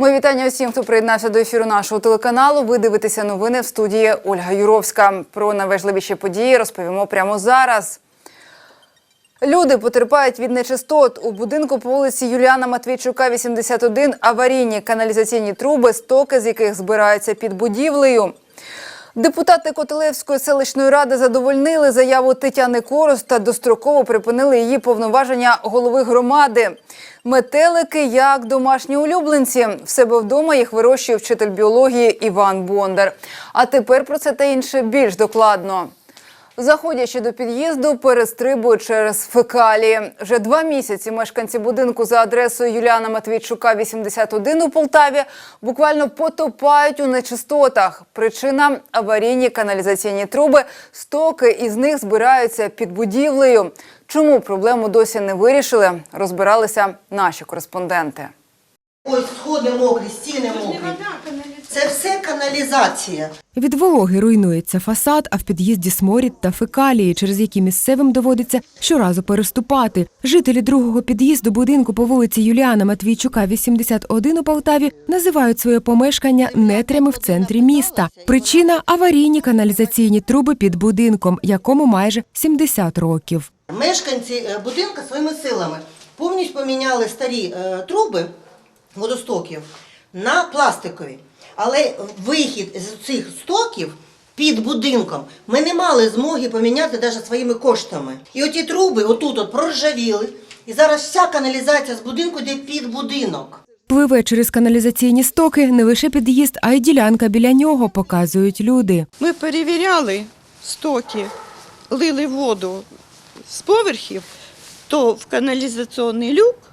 Мої вітання всім, хто приєднався до ефіру нашого телеканалу. Ви дивитеся новини в студії Ольга Юровська. Про найважливіші події розповімо прямо зараз. Люди потерпають від нечистот. У будинку по вулиці Юліана Матвійчука, 81, аварійні каналізаційні труби, стоки з яких збираються під будівлею. Депутати Котелевської селищної ради задовольнили заяву Тетяни Корос та достроково припинили її повноваження голови громади. Метелики як домашні улюбленці. В себе вдома їх вирощує вчитель біології Іван Бондар. А тепер про це та інше більш докладно. Заходячи до під'їзду, перестрибують через фекалії. Вже два місяці мешканці будинку за адресою Юліана Матвійчука, 81 у Полтаві, буквально потопають у нечистотах. Причина – аварійні каналізаційні труби. Стоки із них збираються під будівлею. Чому проблему досі не вирішили, розбиралися наші кореспонденти. Ось сходи мокрі, стіни мокрі. Це все каналізація. Від вологи руйнується фасад, а в під'їзді сморід та фекалії, через які місцевим доводиться щоразу переступати. Жителі другого під'їзду будинку по вулиці Юліана Матвійчука, 81 у Полтаві, називають своє помешкання нетрями в центрі міста. Причина аварійні каналізаційні труби під будинком, якому майже 70 років. Мешканці е, будинку своїми силами повністю поміняли старі е, труби водостоків на пластикові. Але вихід з цих стоків під будинком ми не мали змоги поміняти навіть своїми коштами. І оті труби отут от проржавіли. І зараз вся каналізація з будинку йде під будинок. Пливе через каналізаційні стоки не лише під'їзд, а й ділянка біля нього, показують люди. Ми перевіряли стоки, лили воду з поверхів, то в каналізаційний люк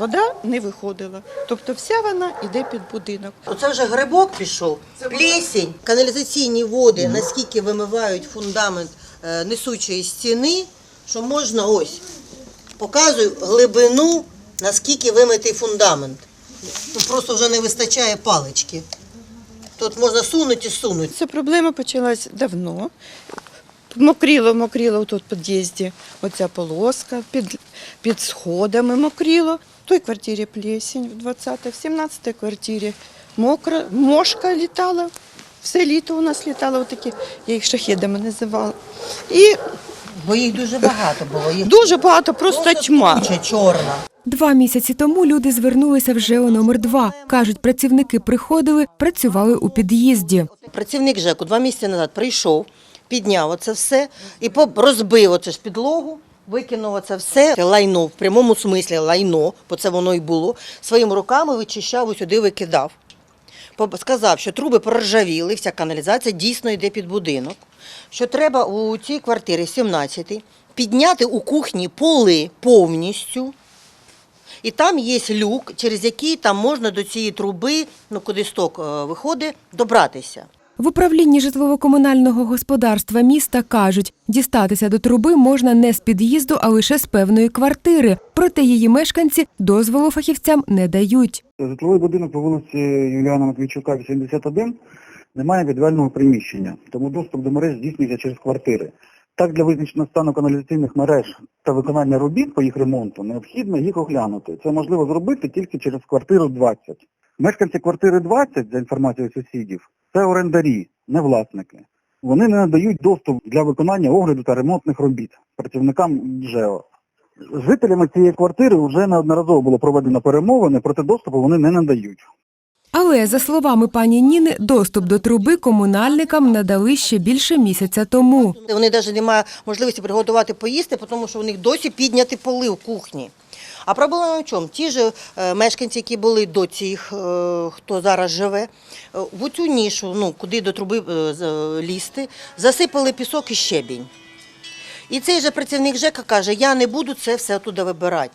вода не виходила. Тобто вся вона йде під будинок. Оце вже грибок пішов, плесень, каналізаційні води, наскільки вимивають фундамент е, несучої стіни, що можна ось показую глибину, наскільки вимитий фундамент. Тут просто вже не вистачає палички. Тут можна сунути і сунути. Ця проблема почалась давно. Мокріло, мокріло тут в під'їзді. Оця полоска під, під сходами мокріло. В той квартирі плесень в 20-й, в 17-й квартирі мокра, мошка літала. Все літо у нас літало отакі, я їх шахедами називала. І Бо їх дуже багато було. Їх дуже багато, просто тьма. куча чорна. Два місяці тому люди звернулися вже у номер два. Кажуть, працівники приходили, працювали у під'їзді. Працівник ЖЕКу два місяці назад прийшов, підняв оце все і розбив оце ж підлогу, викинув оце все лайно, в прямому смислі лайно, бо це воно і було, своїми руками вичищав і сюди викидав. Сказав, що труби проржавіли, вся каналізація дійсно йде під будинок, що треба у цій квартирі 17 підняти у кухні поли повністю. І там є люк, через який там можна до цієї труби, ну куди сток е, виходить, добратися. В управлінні житлово-комунального господарства міста кажуть, дістатися до труби можна не з під'їзду, а лише з певної квартири. Проте її мешканці дозволу фахівцям не дають. Житловий будинок по вулиці Юліана Матвійчука, 81, не має підвального приміщення, тому доступ до мереж здійснюється через квартири. Так, для визначення стану каналізаційних мереж та виконання робіт по їх ремонту необхідно їх оглянути. Це можливо зробити тільки через квартиру 20. Мешканці квартири 20, за інформацією сусідів, це орендарі, не власники. Вони не надають доступ для виконання огляду та ремонтних робіт працівникам ЖЕО. З жителями цієї квартири вже неодноразово було проведено перемовини, проте доступу вони не надають. Але, за словами пані Ніни, доступ до труби комунальникам надали ще більше місяця тому. Вони навіть не мають можливості приготувати поїсти, тому що у них досі підняті поли в кухні. А проблема в чому? Ті ж е, мешканці, які були до цих, е, хто зараз живе, е, в цю нішу, ну, куди до труби лізти, засипали пісок і щебінь. І цей же працівник ЖЕКа каже, я не буду це все туди вибирати.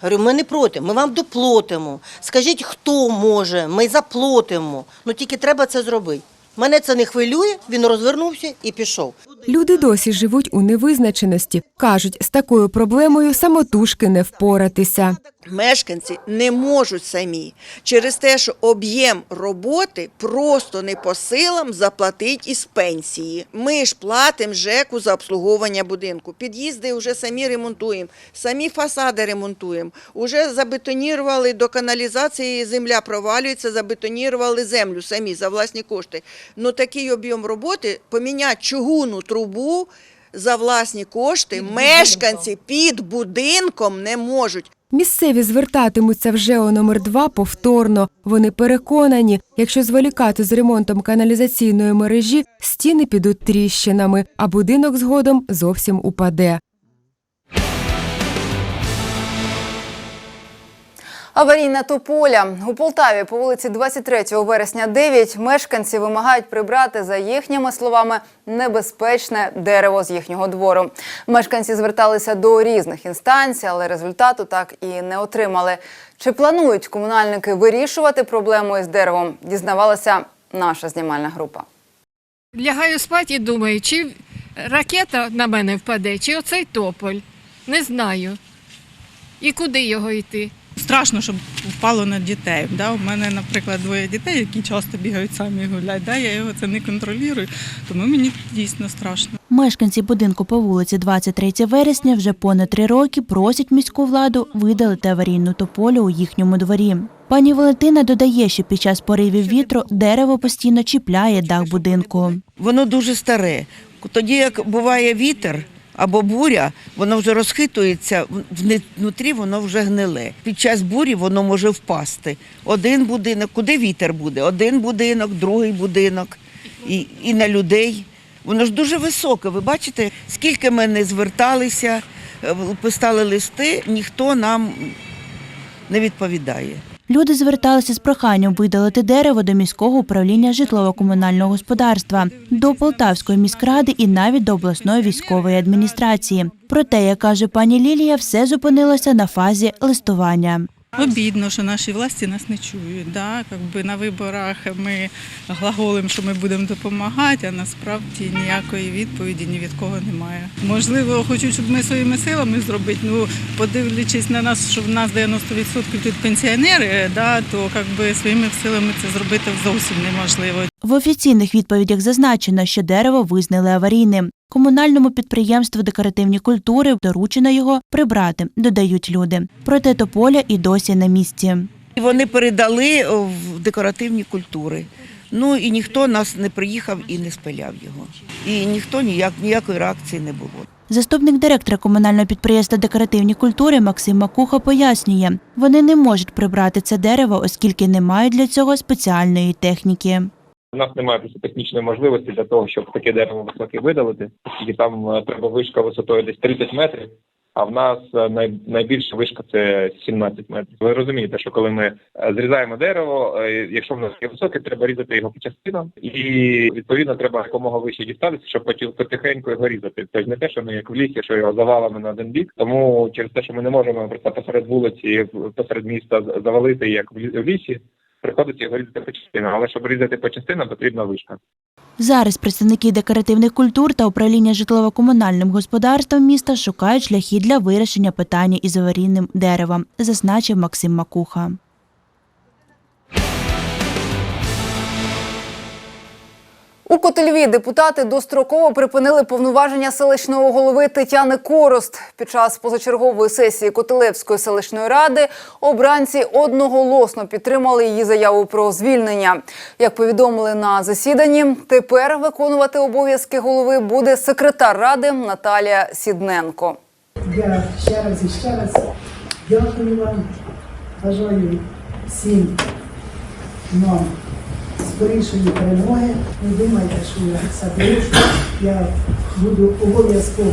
Говорю, ми не проти, ми вам доплатимо. Скажіть, хто може, ми заплатимо. Ну тільки треба це зробити. Мене це не хвилює, він розвернувся і пішов. Люди досі живуть у невизначеності. Кажуть, з такою проблемою самотужки не впоратися. Мешканці не можуть самі через те, що об'єм роботи просто не по силам заплатить із пенсії. Ми ж платимо ЖЕКу за обслуговування будинку. Під'їзди вже самі ремонтуємо, самі фасади ремонтуємо. Уже забетонірували до каналізації, земля провалюється, забетонірували землю самі за власні кошти. Ну такий об'єм роботи поміняти чугунну трубу за власні кошти мешканці під будинком не можуть. Місцеві звертатимуться в ЖЕО номер 2 повторно. Вони переконані, якщо зволікати з ремонтом каналізаційної мережі, стіни підуть тріщинами, а будинок згодом зовсім упаде. Аварійна тополя у Полтаві по вулиці 23 вересня 9 мешканці вимагають прибрати за їхніми словами небезпечне дерево з їхнього двору. Мешканці зверталися до різних інстанцій, але результату так і не отримали. Чи планують комунальники вирішувати проблему із деревом? Дізнавалася наша знімальна група. Лягаю спати і думаю, чи ракета на мене впаде, чи оцей тополь. Не знаю. І куди його йти? Страшно, щоб впало на дітей. Да? У мене, наприклад, двоє дітей, які часто бігають самі гулять. Да? Я його це не контролюю, тому мені дійсно страшно. Мешканці будинку по вулиці 23 вересня вже понад три роки просять міську владу видалити аварійну тополю у їхньому дворі. Пані Валентина додає, що під час поривів вітру дерево постійно чіпляє дах будинку. Воно дуже старе. Тоді, як буває вітер або буря, воно вже розхитується, внутрі воно вже гниле. Під час бурі воно може впасти. Один будинок, куди вітер буде? Один будинок, другий будинок і, і на людей. Воно ж дуже високе. Ви бачите, скільки ми не зверталися, е, писали листи, ніхто нам не відповідає. Люди зверталися з проханням видалити дерево до міського управління житлово-комунального господарства, до Полтавської міськради і навіть до обласної військової адміністрації. Проте, як каже пані Лілія, все зупинилося на фазі листування. Обідно, що наші власті нас не чують. Да? Якби на виборах ми глаголимо, що ми будемо допомагати, а насправді ніякої відповіді ні від кого немає. Можливо, хочуть, щоб ми своїми силами зробити. Ну, подивлячись на нас, що в нас 90% тут пенсіонери, да, то якби своїми силами це зробити зовсім неможливо. В офіційних відповідях зазначено, що дерево визнали аварійним. Комунальному підприємству декоративні культури доручено його прибрати, додають люди. Проте тополя і досі на місці. Вони передали в декоративні культури. Ну і ніхто нас не приїхав і не спиляв його. І ніхто ніяк, ніякої реакції не було. Заступник директора комунального підприємства декоративні культури Максим Макуха пояснює, вони не можуть прибрати це дерево, оскільки не мають для цього спеціальної техніки. У нас немає просто технічної можливості для того, щоб таке дерево високе видалити, оскільки там е, треба вишка висотою десь 30 метрів, а в нас е, найбільша вишка це 17 метрів. Ви розумієте, що коли ми е, зрізаємо дерево, якщо воно таке високе, треба різати його по частинам, і відповідно треба якомога вище дістатися, щоб потихеньку його різати. Тобто не те, що ми як в лісі, що його завалами на один бік. Тому через те, що ми не можемо просто посеред вулиці, посеред міста завалити як в лісі. Приходиться його різати по частинам, але щоб різати по частинам, потрібна вишка. Зараз представники декоративних культур та управління житлово-комунальним господарством міста шукають шляхи для вирішення питання із аварійним деревом, зазначив Максим Макуха. У Котельві депутати достроково припинили повноваження селищного голови Тетяни Корост. Під час позачергової сесії Котелевської селищної ради обранці одноголосно підтримали її заяву про звільнення. Як повідомили на засіданні, тепер виконувати обов'язки голови буде секретар ради Наталія Сідненко. Я ще раз і ще раз дякую вам. Бажаю всім нам скорішої перемоги. Не думайте, що я садочку, Я буду обов'язково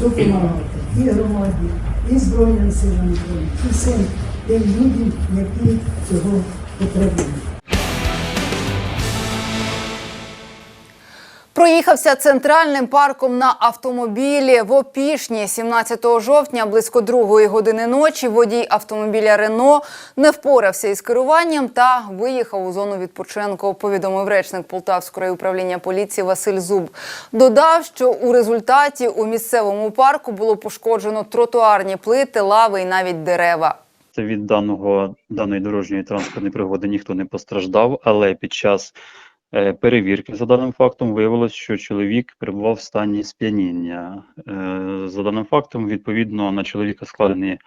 допомагати і громаді, і Збройним силам і всім тим людям, які цього потребують. Проїхався центральним парком на автомобілі в Опішні 17 жовтня близько другої години ночі. Водій автомобіля Рено не впорався із керуванням та виїхав у зону відпочинку. Повідомив речник Полтавського управління поліції Василь Зуб. Додав, що у результаті у місцевому парку було пошкоджено тротуарні плити, лави і навіть дерева. від даного даної дорожньої транспортної пригоди ніхто не постраждав, але під час перевірки за даним фактом виявилось, що чоловік перебував в стані сп'яніння. Е, За даним фактом, відповідно, на чоловіка складені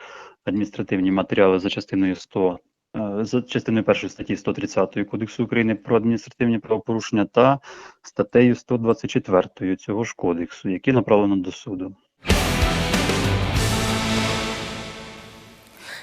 адміністративні матеріали за частиною 100 е, за частиною першої статті 130 Кодексу України про адміністративні правопорушення та статтею 124 цього ж кодексу, які направлено до суду.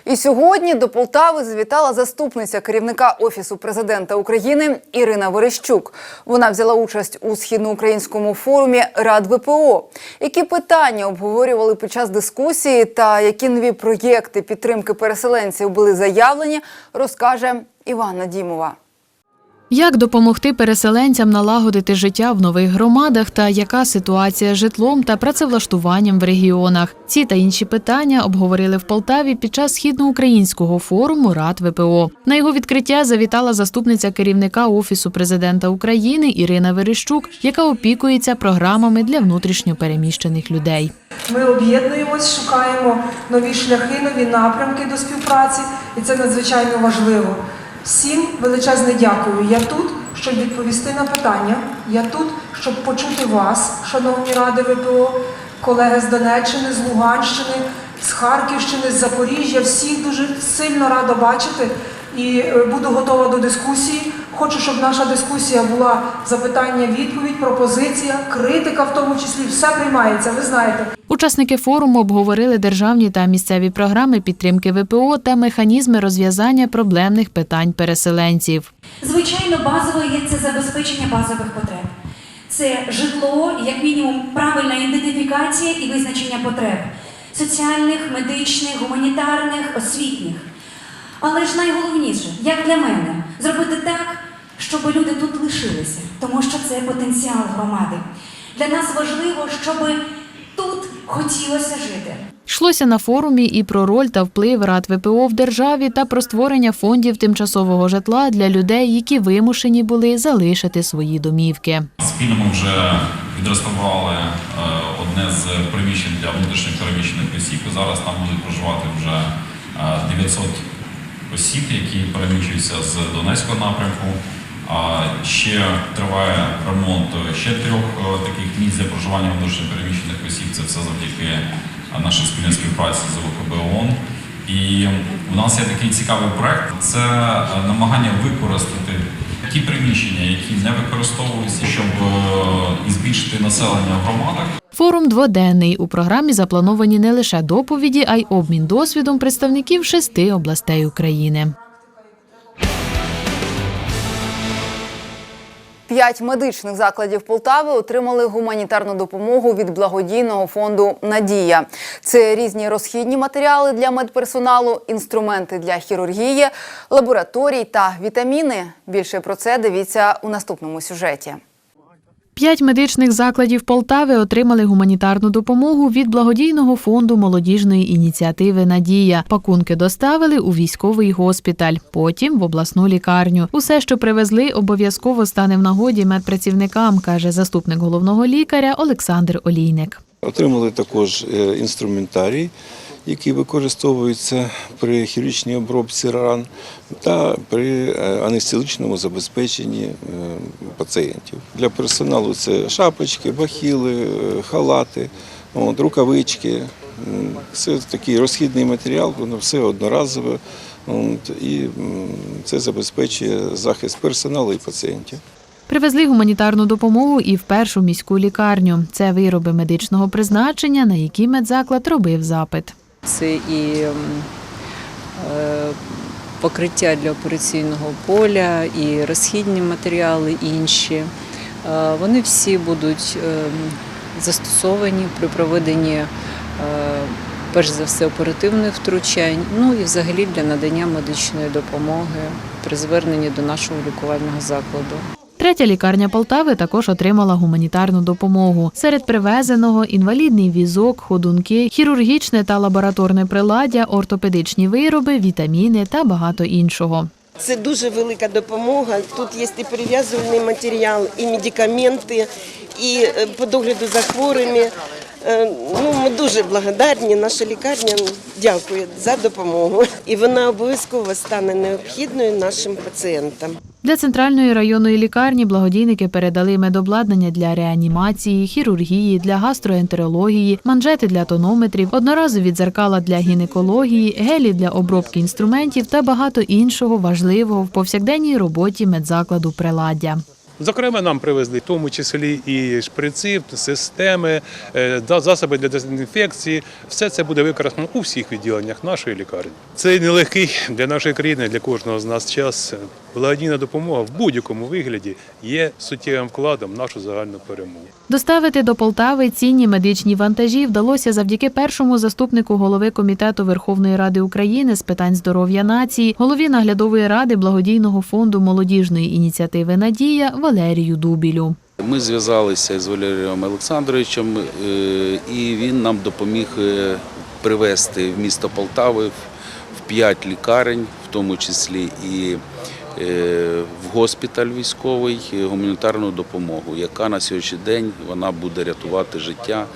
І сьогодні до Полтави завітала заступниця керівника Офісу президента України Ірина Верещук. Вона взяла участь у східноукраїнському форумі Рад ВПО. Які питання обговорювали під час дискусії та які нові проєкти підтримки переселенців були заявлені, розкаже Івана Дімова. Як допомогти переселенцям налагодити життя в нових громадах та яка ситуація з житлом та працевлаштуванням в регіонах? Ці та інші питання обговорили в Полтаві під час східноукраїнського форуму Рад ВПО. На його відкриття завітала заступниця керівника Офісу президента України Ірина Верещук, яка опікується програмами для внутрішньо переміщених людей. Ми об'єднуємось, шукаємо нові шляхи, нові напрямки до співпраці, і це надзвичайно важливо. Всім величезне дякую. Я тут, щоб відповісти на питання. Я тут, щоб почути вас, шановні ради ВПО, колеги з Донеччини, з Луганщини, з Харківщини, з Запоріжжя. Всіх дуже сильно рада бачити і е, буду готова до дискусії. Хочу, щоб наша дискусія була запитання, відповідь, пропозиція, критика в тому числі. Все приймається. Ви знаєте. Учасники форуму обговорили державні та місцеві програми підтримки ВПО та механізми розв'язання проблемних питань переселенців. Звичайно, базовою є це забезпечення базових потреб. Це житло, як мінімум, правильна ідентифікація і визначення потреб соціальних, медичних, гуманітарних, освітніх. Але ж найголовніше, як для мене, зробити так, щоб люди тут лишилися, тому що це потенціал громади. Для нас важливо, щоб тут хотілося жити. Йшлося на форумі і про роль та вплив рад ВПО в державі та про створення фондів тимчасового житла для людей, які вимушені були залишити свої домівки. Спільно ми вже відреставрували е, одне з приміщень для внутрішньо переміщених осіб. І зараз там будуть проживати вже е, 900 осіб, які переміщуються з Донецького напрямку. Ще триває ремонт ще трьох е, таких місць для проживання внутрішньо переміщених осіб. Це все завдяки е, нашій спільній співпраці з ОВКБ ООН. І у нас є такий цікавий проект. Це е, намагання використати ті приміщення, які не використовуються, щоб е, і збільшити населення в громадах. Форум дводенний. У програмі заплановані не лише доповіді, а й обмін досвідом представників шести областей України. П'ять медичних закладів Полтави отримали гуманітарну допомогу від благодійного фонду Надія. Це різні розхідні матеріали для медперсоналу, інструменти для хірургії, лабораторій та вітаміни. Більше про це дивіться у наступному сюжеті. П'ять медичних закладів Полтави отримали гуманітарну допомогу від благодійного фонду молодіжної ініціативи Надія. Пакунки доставили у військовий госпіталь, потім в обласну лікарню. Усе, що привезли, обов'язково стане в нагоді медпрацівникам, каже заступник головного лікаря Олександр Олійник. Отримали також е, інструментарій, який використовується при хірургічній обробці ран та при е, анестезичному забезпеченні е, пацієнтів. Для персоналу це шапочки, бахіли, е, халати, от, рукавички. Це такий розхідний матеріал, воно все одноразове. От, і це забезпечує захист персоналу і пацієнтів. Привезли гуманітарну допомогу і в першу міську лікарню. Це вироби медичного призначення, на які медзаклад робив запит. Це і е, покриття для операційного поля, і розхідні матеріали інші. Е, Вони всі будуть е, застосовані при проведенні, перш за все, оперативних втручань, ну і взагалі для надання медичної допомоги при зверненні до нашого лікувального закладу. Третя лікарня Полтави також отримала гуманітарну допомогу. Серед привезеного інвалідний візок, ходунки, хірургічне та лабораторне приладдя, ортопедичні вироби, вітаміни та багато іншого. Це дуже велика допомога. Тут є і перев'язувальний матеріал, і медикаменти, і е, по догляду за хворими. Е, Ну, ми дуже благодарні. Наша лікарня дякує за допомогу. І вона обов'язково стане необхідною нашим пацієнтам. Для центральної районної лікарні благодійники передали медобладнання для реанімації, хірургії, для гастроентерології, манжети для тонометрів, одноразові дзеркала для гінекології, гелі для обробки інструментів та багато іншого важливого в повсякденній роботі медзакладу приладдя. Зокрема, нам привезли в тому числі і шприци, системи, е, засоби для дезінфекції. Все це буде використано у всіх відділеннях нашої лікарні. Це нелегкий для нашої країни, для кожного з нас час. Благодійна допомога в будь-якому вигляді є суттєвим вкладом в нашу загальну перемогу. Доставити до Полтави цінні медичні вантажі вдалося завдяки першому заступнику голови комітету Верховної Ради України з питань здоров'я нації, голові наглядової ради благодійного фонду молодіжної ініціативи Надія Валерію Дубілю. Ми зв'язалися з Валерієм Олександровичем, е, і він нам допоміг е, привезти в місто Полтави в п'ять лікарень, в тому числі і в госпіталь військовий е, гуманітарну допомогу, яка на сьогоднішній день вона буде рятувати життя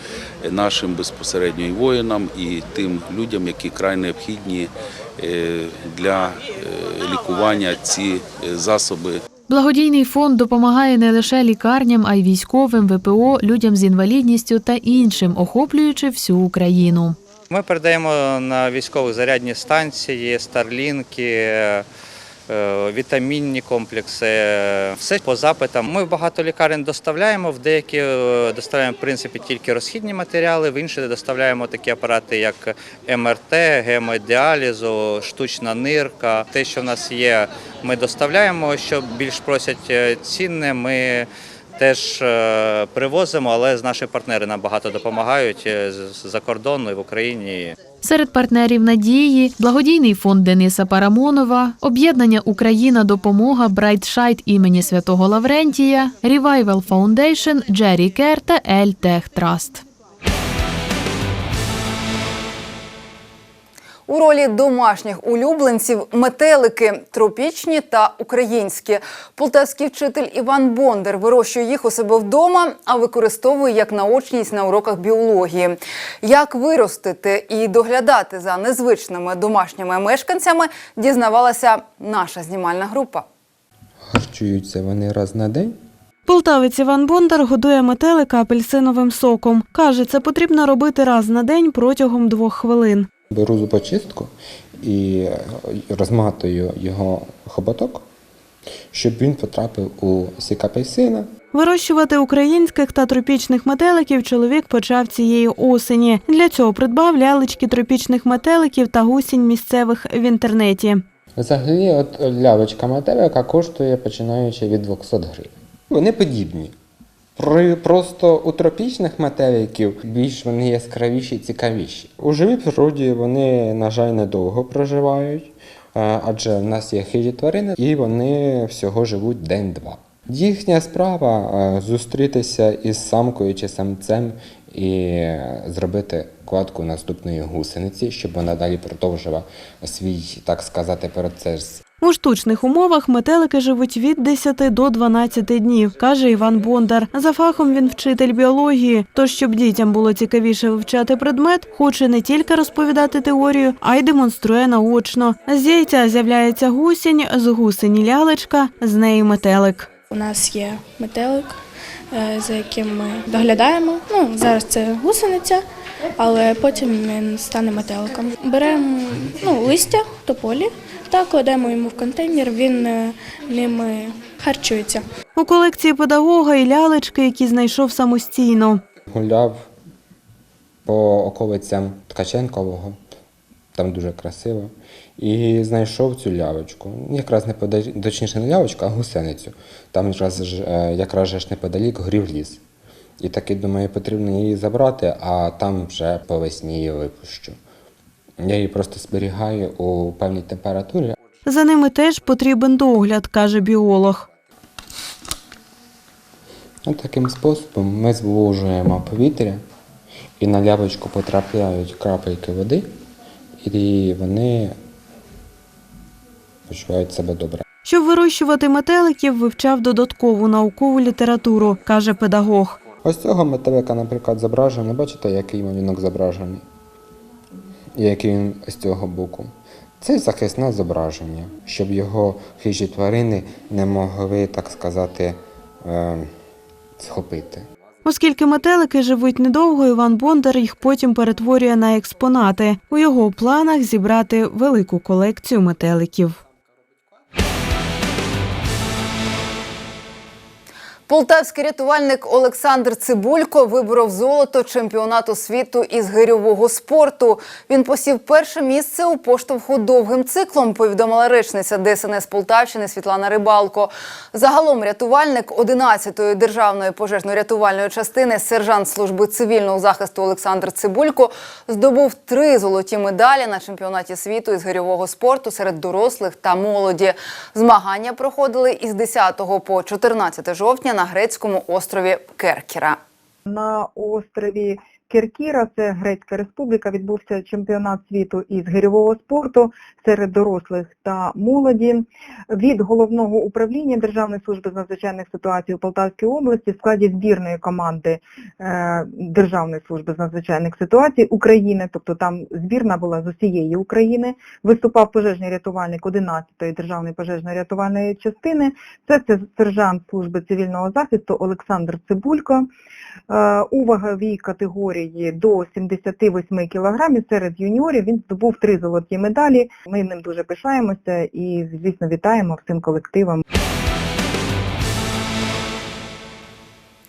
нашим безпосередньо і воїнам і тим людям, які край необхідні е, для е, лікування ці е, засоби Благодійний фонд допомагає не лише лікарням, а й військовим, ВПО, людям з інвалідністю та іншим, охоплюючи всю Україну. Ми передаємо на військові зарядні станції, старлінки, е, вітамінні комплекси, все по запитам. Ми багато лікарень доставляємо, в деякі е, доставляємо в принципі тільки розхідні матеріали, в інші доставляємо такі апарати, як МРТ, гемодіалізу, штучна нирка. Те, що в нас є, ми доставляємо. Що більш просять е, цінне, ми теж е, привозимо, але наші партнери нам багато допомагають е, з- з-за кордону і в Україні. Серед партнерів надії благодійний фонд Дениса Парамонова, об'єднання Україна Допомога Брайтшайт імені святого Лаврентія, Revival Foundation, Джері Кер та Ель Траст. У ролі домашніх улюбленців метелики тропічні та українські. Полтавський вчитель Іван Бондар вирощує їх у себе вдома, а використовує як наочність на уроках біології. Як виростити і доглядати за незвичними домашніми мешканцями, дізнавалася наша знімальна група. Харчуються вони раз на день. Полтавець Іван Бондар годує метелика апельсиновим соком. Каже, це потрібно робити раз на день протягом двох хвилин. Беру зубочистку і розматую його хоботок, щоб він потрапив у сік апельсина. Вирощувати українських та тропічних метеликів чоловік почав цієї осені. Для цього придбав лялечки тропічних метеликів та гусінь місцевих в інтернеті. Взагалі, от лявочка метелика коштує починаючи від 200 гривень. Вони подібні. При просто у тропічних метеликів більш вони яскравіші, цікавіші. У живій природі вони, на жаль, недовго проживають, е, адже в нас є хижі тварини, і вони всього живуть день-два. Їхня справа е, зустрітися із самкою чи самцем і зробити кладку наступної гусениці, щоб вона далі продовжила свій, так сказати, процес У штучних умовах метелики живуть від 10 до 12 днів, каже Іван Бондар. За фахом він вчитель біології. Тож, щоб дітям було цікавіше вивчати предмет, хоче не тільки розповідати теорію, а й демонструє наочно. З яйця з'являється гусінь, з гусені лялечка, з неї метелик. У нас є метелик, е, за яким ми доглядаємо. Ну, зараз це гусениця, але потім він стане метеликом. Беремо ну, листя, тополі та кладемо йому в контейнер, він е, ними харчується. У колекції педагога і лялечки, які знайшов самостійно. Гуляв по околицям Ткаченкового, там дуже красиво, і знайшов цю лявочку. Якраз неподалік, точніше не лявочку, а гусеницю. Там якраз, е, якраз ж неподалік горів ліс. І таки думаю, потрібно її забрати, а там вже по весні її випущу. Я її просто зберігаю у певній температурі, За ними теж потрібен догляд, каже біолог. От таким способом ми зволожуємо повітря, і на лявочку потрапляють крапельки води, і вони почувають себе добре. Щоб вирощувати метеликів, вивчав додаткову наукову літературу, каже педагог. Ось цього метелика, наприклад, зображений. Бачите, який малюнок зображений? Який він з цього боку. Це захисне зображення, щоб його хижі тварини не могли, так сказати, е, схопити. Оскільки метелики живуть недовго, Іван Бондар їх потім перетворює на експонати. У його планах зібрати велику колекцію метеликів. Полтавський рятувальник Олександр Цибулько виборов золото чемпіонату світу із гирьового спорту. Він посів перше місце у поштовху довгим циклом, повідомила речниця ДСНС Полтавщини Світлана Рибалко. Загалом рятувальник 11-ї державної пожежно-рятувальної частини, сержант служби цивільного захисту Олександр Цибулько здобув три золоті медалі на чемпіонаті світу із гирьового спорту серед дорослих та молоді. Змагання проходили із 10 по 14 жовтня на грецькому острові Керкіра. На острові Кіркіра, це Грецька Республіка, відбувся чемпіонат світу із гирьового спорту серед дорослих та молоді. Від головного управління Державної служби з надзвичайних ситуацій у Полтавській області в складі збірної команди е, Державної служби з надзвичайних ситуацій України, тобто там збірна була з усієї України, виступав пожежний рятувальник 11-ї Державної пожежно-рятувальної частини. Це, сержант служби цивільного захисту Олександр Цибулько. Е, У ваговій категорії до 78 кілограмів серед юніорів він здобув три золоті медалі. Ми ним дуже пишаємося і, звісно, вітаємо всім колективом.